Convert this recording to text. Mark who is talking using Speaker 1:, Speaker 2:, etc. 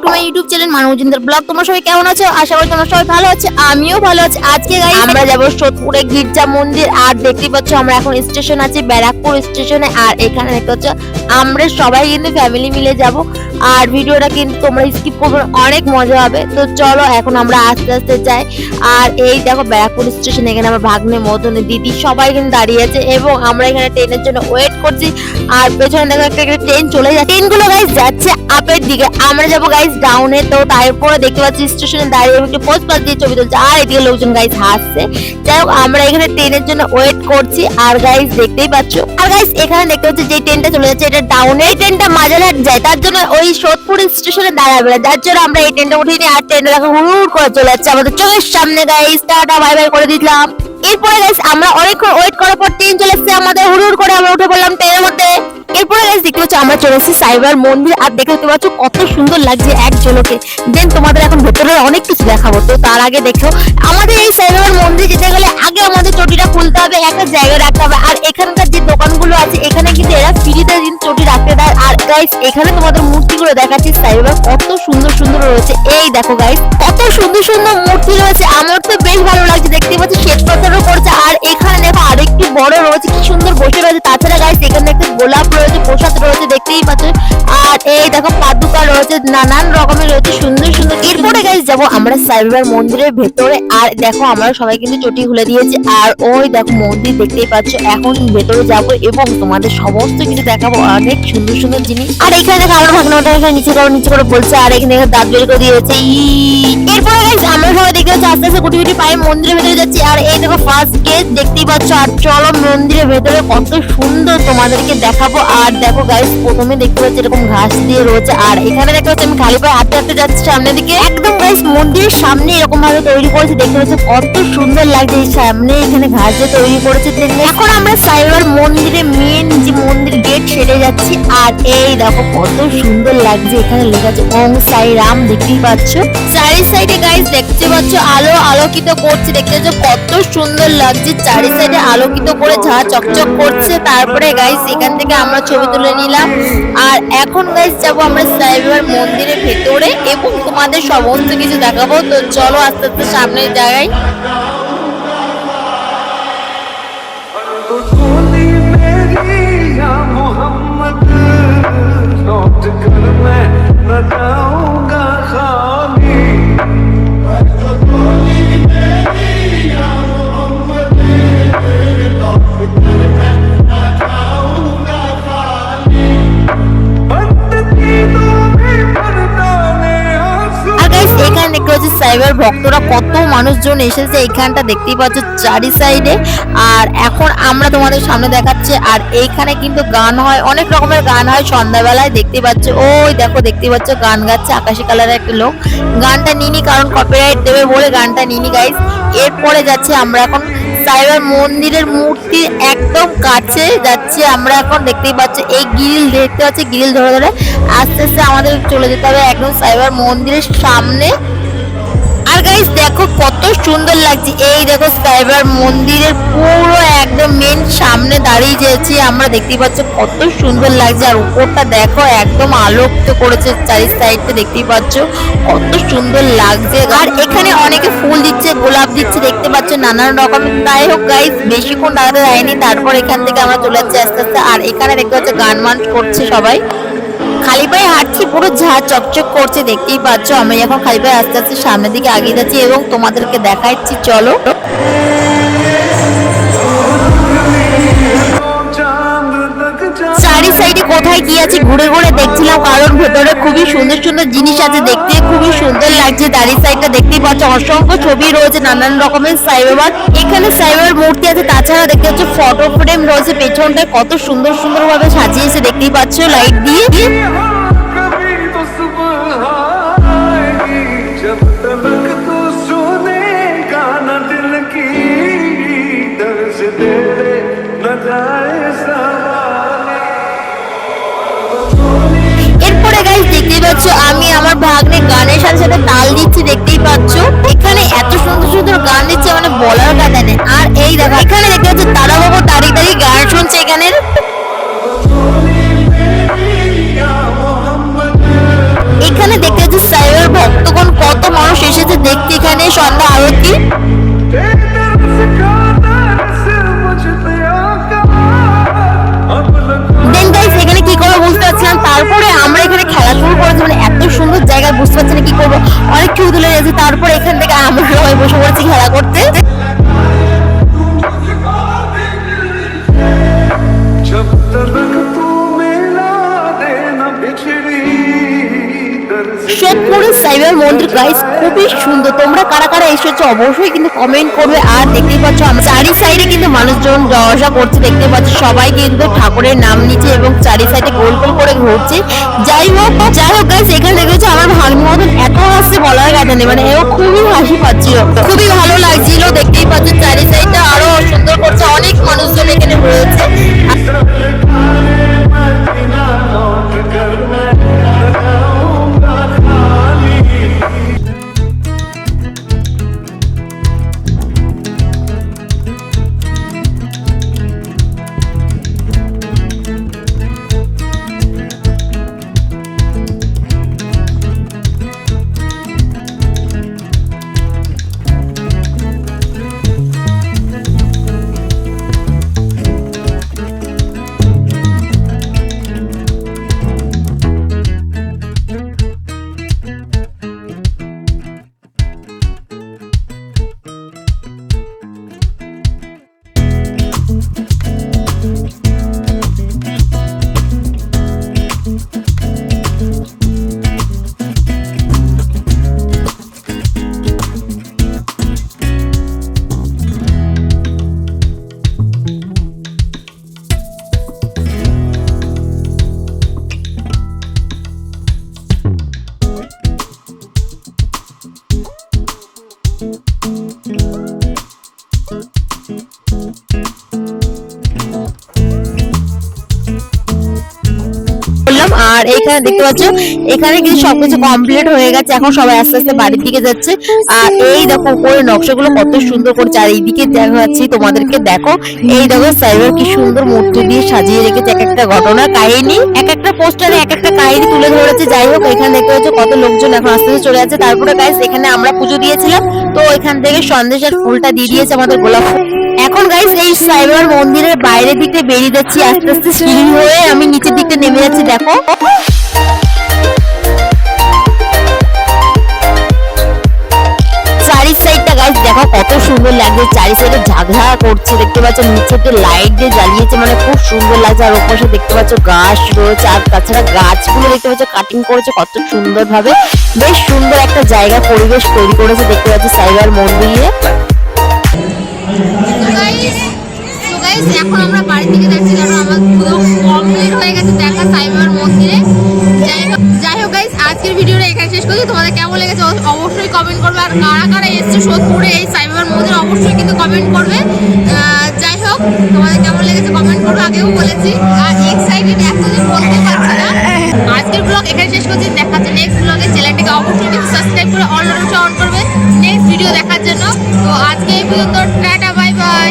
Speaker 1: আর অনেক মজা হবে। তো চলো এখন আমরা আস্তে আস্তে যাই। আর এই দেখো ব্যারাকপুর স্টেশন এখানে আমার ভাগ্নে, মদনে, দিদি সবাই কিন্তু দাঁড়িয়ে আছে, এবং আমরা এখানে ট্রেনের জন্য ওয়েট করছি। আর পেছনে দেখো একটা ট্রেন চলে যাচ্ছে। ট্রেনগুলো গাইস যাচ্ছে আপের দিকে। আমরা যাব গাইস ডাউনে তো তারপরে দেখতে পাচ্ছি স্টেশনে দাঁড়িয়ে একটু পোস্ট পাস দিয়ে ছবি। তুলছে আর এদিকে লোকজন গাইস হাসছে। যাই হোক, আমরা এখানে ট্রেনের জন্য ওয়েট করছি। আর গাইস দেখতেই পাচ্ছ, আর গাইস এখানে দেখতে পাচ্ছি যে ট্রেনটা চলে যাচ্ছে, এটা ডাউনে এই ট্রেনটা মাঝারহাট যায়, তার জন্য ওই সোদপুর স্টেশনে দাঁড়াবে না। যার জন্য আমরা এই ট্রেনটা উঠিনি আর ট্রেনটা দেখো হুড় করে চলে যাচ্ছে আমাদের চোখের সামনে গাইস টাটা বাই বাই করে দিলাম। এরপরে গাইস আমরা অনেকক্ষণ ওয়েট করার পর ট্রেন চলে এসেছে আমাদের। হুড় করে আমরা উঠে পড়লাম ট্রেনের মধ্যে। এরপরে গাইস দেখতে পাচ্ছ আমরা চলে এসেছি সাইবার মন্দির, আর দেখে দেখতে পাচ্ছ কত সুন্দর লাগছে এক ঝলকে। দেন তোমাদের এখন ভেতরে অনেক কিছু দেখাবো। তো তার আগে দেখো, আমাদের এই সাইবার মন্দির যেতে গেলে আগে আমাদের চটিটা খুলতে হবে, একটা জায়গায় রাখতে হবে, আর এখানকার যে দোকানগুলো আছে, এখানে কিন্তু এরা ফ্রিতে কিন্তু চটি রাখতে দেয়। আর গাইস এখানে তোমাদের মূর্তিগুলো দেখাচ্ছি, সাইবার কত সুন্দর সুন্দর রয়েছে। এই দেখো গাইস কত সুন্দর সুন্দর মূর্তি রয়েছে, আমার তো বেশ ভালো লাগছে, দেখতে পাচ্ছি শ্বেত পাথরও করেছে। আর এখানে দেখো আরেকটি বড় রয়েছে, কি সুন্দর বসে রয়েছে। তাছাড়া গাইস এখানে একটা গোলাপ রয়েছে, প্রসাদ রয়েছে, দেখতেই পাচ্ছ। আর এই দেখো পাদুকা রয়েছে, নানান রকমের রয়েছে, সুন্দর এরপরে গাইস যাব আমরা সাইবার মন্দিরের ভেতরে, আর দেখো আমরা সবাই কিন্তু চটি খুলে দিয়েছি, আর ওই দেখো মন্দির দেখতেই পাচ্ছ, এখন ভেতরে যাব এবং তোমাদের সমস্ত কিছু দেখাবো, অনেক সুন্দর সুন্দর জিনিস। আর এখানে দেখো আমার এখানে নিচে করো, নিচে করে বলছে, আর এখানে দাঁত বের করে দিয়েছে এরপরে গাইস আমরা সবাই দেখতে পাচ্ছি, আস্তে আস্তে গুটি গুটি পায়ে মন্দিরের ভেতরে যাচ্ছি, আর এই দেখো ফার্স্ট গেট দেখতেই পাচ্ছ, আর চলো মন্দিরের ভেতরে কত সুন্দর তোমাদেরকে দেখাবো, আর দেখো গাইস প্রথমে দেখতে পাচ্ছি এরকম ঘাস দিয়ে রয়েছে, আর এখানে দেখতে পাচ্ছি আমি খালি পায়ে হাঁটতে হাঁটতে যাচ্ছি, সামনের দিকে একদম গাইস মন্দিরের সামনে এরকম ভাবে তৈরি করেছে, দেখতে পাচ্ছি, কত সুন্দর লাগছে সামনে এখানে ঘাস তৈরি করেছে। এখন আমরা সাইবার মন্দিরে মেন যে মন্দির গেট সেরে যাচ্ছি, আর এই দেখো কত সুন্দর লাগছে, এখানে লেখা আছে ওম সাই রাম, দেখতেই পাচ্ছ। চারি সাইডে গাইস দেখতে পাচ্ছ, আলো আলোকিত করছে, দেখতে পাচ্ছ, কত সুন্দর লাগছে, চারি সাইডে আলোকিত করে ঝা চকচক করছে। তারপরে গাইস এখান থেকে আমরা ছবি তুলে নিলাম। আর এখন গাইস যাব আমরা সাইবার মন্দিরের ভেতরে, এবং তোমাদের সমস্ত কিছু দেখাবো তো চলো আস্তে আস্তে সামনের জায়গায়
Speaker 2: गोली मेरी या मोहम्मद
Speaker 1: সাইবার ভক্তরা কত মানুষজন এসেছে এখানটা দেখতেই পাচ্ছ চারি সাইডে। আর এখন আমরা তোমাদের সামনে দেখাচ্ছি, আর এইখানে কিন্তু গান হয়, অনেক রকমের গান হয় সন্ধ্যাবেলায় দেখতে পাচ্ছ। ওই দেখো দেখতে পাচ্ছ গান গাচ্ছে আকাশি কালারের একটা লোক। গানটা নিনি কারণ কপিরাইট দেবে বলে গানটা নিনি গাইস এরপরে যাচ্ছে আমরা এখন সাইবার মন্দিরের মূর্তি একদম কাছে যাচ্ছি আমরা এখন, দেখতেই পাচ্ছি এই গ্রিল, দেখতে পাচ্ছি গ্রিল ধরে ধরে আস্তে আস্তে আমাদের চলে যেতে হবে একদম সাইবার মন্দিরের সামনে। গাইস দেখো কত সুন্দর লাগছে। এই দেখো সাইবার মন্দিরের পুরো একদম মেন সামনে দাঁড়িয়ে যেছি আমরা দেখতেই পাচ্ছ কত সুন্দর লাগছে। আর উপরটা দেখো একদম আলোকিত করেছে চারি সাইডটা দেখতেই পাচ্ছ। কত সুন্দর লাগছে। আর এখানে অনেকে ফুল দিচ্ছে, গোলাপ দিচ্ছে, দেখতে পাচ্ছ নানান রকমের তাই হোক গাইস বেশিক্ষণ দাঁড়াতে যায়নি তারপর এখান থেকে আমরা চলে যাচ্ছি আস্তে আস্তে। আর এখানে দেখতে পাচ্ছ গান করছে সবাই। খালি পায়ে হাঁটছি, পুরো ঝাড় চকচক করছে, দেখতেই পাচ্ছ। আমি এখন খালি পায়ে আস্তে আস্তে সামনের দিকে আগিয়ে যাচ্ছি এবং তোমাদেরকে দেখাচ্ছি। চলো। কোথায় কি আছে ঘুরে ঘুরে দেখছিলাম কারণ ভেতরে খুবই সুন্দর সুন্দর জিনিস আছে দেখতে খুবই সুন্দর লাগছে দাঁড়ি সাইডটা দেখতেই পাচ্ছ অসংখ্য ছবি রয়েছে নানান রকমের সাইবাবার এখানে সাইবার মূর্তি আছে তাছাড়া দেখতে পাচ্ছ ফটো ফ্রেম রয়েছে পেছনটায় কত সুন্দর সুন্দর ভাবে সাজিয়েছে দেখতেই পাচ্ছ লাইট দিয়ে
Speaker 2: कभी तो सुबह आएगी जब तलक तो सुनेगा न दिल की दर्ज तेरे न जाए सवाले
Speaker 1: দেখতেই পাচ্ছ, আমি আমার ভাগ্নে গানের সাথে সাথে তাল দিচ্ছি, দেখতেই পাচ্ছ। এখানে এত সুন্দর সুন্দর গান দিচ্ছে মানে বলার কথা নেই। আর এই দেখো, এখানে দেখতে পাচ্ছ, তারা বাবু তারিখ তারিখ গান শুনছে এখানের এখানে দেখতে পাচ্ছি, সাইবার ভক্তগণ কত মানুষ এসেছে, দেখতে এখানে,
Speaker 2: সন্ধ্যা আরতি।
Speaker 1: সোদপুরের মন্দির গাইস খুবই সুন্দর। তোমরা কারা কারা এসেছ অবশ্যই কিন্তু কমেন্ট করবে। আর দেখতেই পাচ্ছ চারি সাইডে কিন্তু মানুষজন যাওয়া করছে দেখতে পাচ্ছ সবাই কিন্তু ঠাকুরের নাম নিচ্ছে এবং চারি সাইডে গোল গোল করে ঘুরছে। যাই হোক যাই হোক গাইস এখানে দেখেছ আমার ভাগ্নি মতন এত হাসছে বলার নেই মানে ও খুবই হাসি পাচ্ছিল। খুবই ভালো লাগছিল, দেখতেই পাচ্ছ চারি সাইডটা আরও সুন্দর করছে, অনেক মানুষজন এখানে রয়েছে। Mm-hmm. এখানে দেখতে পাচ্ছ, এখানে কিন্তু সবকিছু কমপ্লিট হয়ে গেছে। এখন সবাই আস্তে আস্তে বাড়ির দিকে যাচ্ছে। আর এই দেখো উপরে নকশাগুলো কত সুন্দর এইদিকে দেখা যাচ্ছে তোমাদেরকে দেখো, এই দেখো সাইবার কি সুন্দর মূর্তি দিয়ে সাজিয়ে রেখেছে এক একটা ঘটনা, কাহিনী, এক একটা পোস্টারে এক একটা কাহিনী তুলে ধরেছে। যাই হোক, এখানে দেখতে পাচ্ছ কত লোকজন এখন আস্তে আস্তে চলে যাচ্ছে। তারপরে গাইস এখানে আমরা পুজো দিয়েছিলাম। তো এখান থেকে সন্দেশ আর ফুলটা দিয়ে দিয়েছে আমাদের গোলাপ ফুল। এখন গাইস এই সাইবার মন্দিরের বাইরের দিকে বেরিয়ে যাচ্ছি, আস্তে আস্তে সিঁড়ি হয়ে আমি নিচের দিকটা নেমে যাচ্ছি, দেখো। চারি সাইডটা গাইস দেখো কত সুন্দর লাগছে চারি সাইডে ঝাঁকঝাঁক করছে, দেখতে পাচ্ছ নিচেতে লাইট দিয়ে জ্বালিয়েছে মানে খুব সুন্দর লাগছে, আর ওপাশে দেখতে পাচ্ছ গাছ রয়েছে, আর তাছাড়া গাছগুলো দেখতে পাচ্ছ কাটিং করেছে কত সুন্দর ভাবে বেশ সুন্দর একটা জায়গা, পরিবেশ তৈরি করেছে, দেখতে পাচ্ছ, সাইবার মন্দিরে।
Speaker 3: গাইস এখন আমরা বাড়ির দিকে যাচ্ছি কারণ আমার পুরো কমপ্লিট হয়ে গেছে দেখা সাইবার মন্দিরে। যাই হোক যাই হোক গাইস আজকের ভিডিওটা এখানে শেষ করছি। তোমাদের কেমন লেগেছে অবশ্যই কমেন্ট করবে। আর কারা কারা এসছে সোদপুরে এই সাইবার মন্দিরে, অবশ্যই কিন্তু কমেন্ট করবে। যাই হোক, তোমাদের কেমন লেগেছে কমেন্ট করবে, আগেও বলেছি। আর এক্সাইটেড এতদিন বলতে পারছি না। আজকের ব্লগ এখানে শেষ করছি। দেখাচ্ছে নেক্সট ব্লগে চ্যানেলটিকে অবশ্যই কিন্তু সাবস্ক্রাইব করে অল নোটিফিকেশন অন করবে। নেক্সট ভিডিও দেখার জন্য। তো আজকে এই পর্যন্ত, টাটা বাই বাই